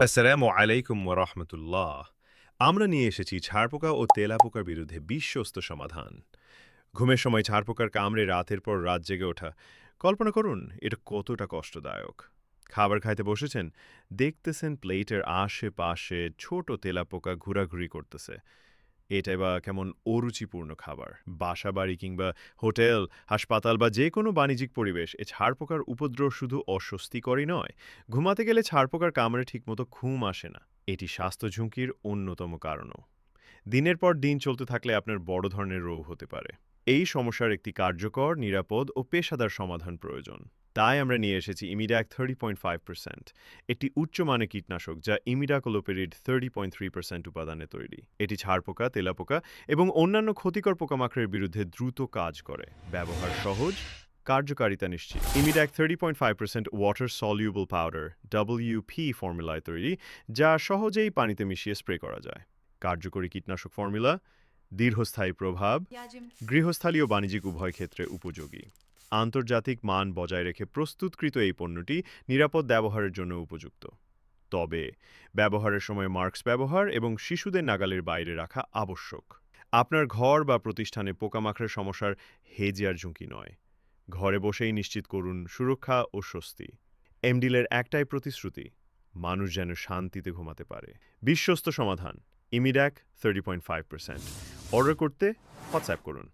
আসসালামু আলাইকুম ওরহমতুল্লাহ আমরা নিয়ে এসেছি ছাড়পোকা ও তেলাপোকার বিরুদ্ধে বিশ্বস্ত সমাধান। ঘুমের সময় ছাড়পোকার কামড়ে রাতের পর রাত জেগে ওঠা। কল্পনা করুন, এটা কতটা কষ্টদায়ক। খাবার খাইতে বসেছেন, দেখতেছেন প্লেটের আশেপাশে ছোট তেলাপোকা ঘোরাঘুরি করতেছে। এটাই বা কেমন অরুচিপূর্ণ খাবার। বাসা বাড়ি কিংবা হোটেল, হাসপাতাল বা যে কোনো বাণিজ্যিক পরিবেশ, এ ছাড়পোকার উপদ্রব শুধু অস্বস্তিকরই নয়, ঘুমাতে গেলে ছাড়পোকার কামড়ে ঠিকমতো ঘুম আসে না। এটি স্বাস্থ্য ঝুঁকির অন্যতম কারণও। দিনের পর দিন চলতে থাকলে আপনার বড় ধরনের রোগ হতে পারে। এই সমস্যার একটি কার্যকর, নিরাপদ ও পেশাদার সমাধান প্রয়োজন। তাই আমরা নিয়ে এসেছি Imidac thirty point five percent একটি উচ্চমানের কীটনাশক যা imidacloprid thirty point three percent উপাদানে তৈরি। এটি ছাড়পোকা তেলাপোকা এবং অন্যান্য ক্ষতিকর পোকামাকড়ের বিরুদ্ধে দ্রুত কাজ করে। ব্যবহার সহজ কার্যকারিতা নিশ্চিত। Imidac thirty point five percent water soluble powder WP ফর্মুলায় তৈরি যা সহজেই পানিতে মিশিয়ে স্প্রে করা যায়। কার্যকরী কীটনাশক ফর্মুলা দীর্ঘস্থায়ী প্রভাব গৃহস্থালী ও বাণিজ্যিক উভয় ক্ষেত্রে উপযোগী। আন্তর্জাতিক মান বজায় রেখে প্রস্তুতকৃত এই পণ্যটি নিরাপদ ব্যবহারের জন্য উপযুক্ত। তবে, ব্যবহারের সময় মার্কস ব্যবহার এবং শিশুদের নাগালের বাইরে রাখা আবশ্যক। আপনার ঘর বা প্রতিষ্ঠানে পোকামাকড়ের সমস্যার হেজিয়ার ঝুঁকি নয়। ঘরে বসেই নিশ্চিত করুন সুরক্ষা ও স্বস্তি। এমডিলের একটাই প্রতিশ্রুতি, মানুষ যেন শান্তিতে ঘুমাতে পারে। বিশ্বস্ত সমাধান Imidac thirty point five percent. Order করতে হোয়াটসঅ্যাপ করুন।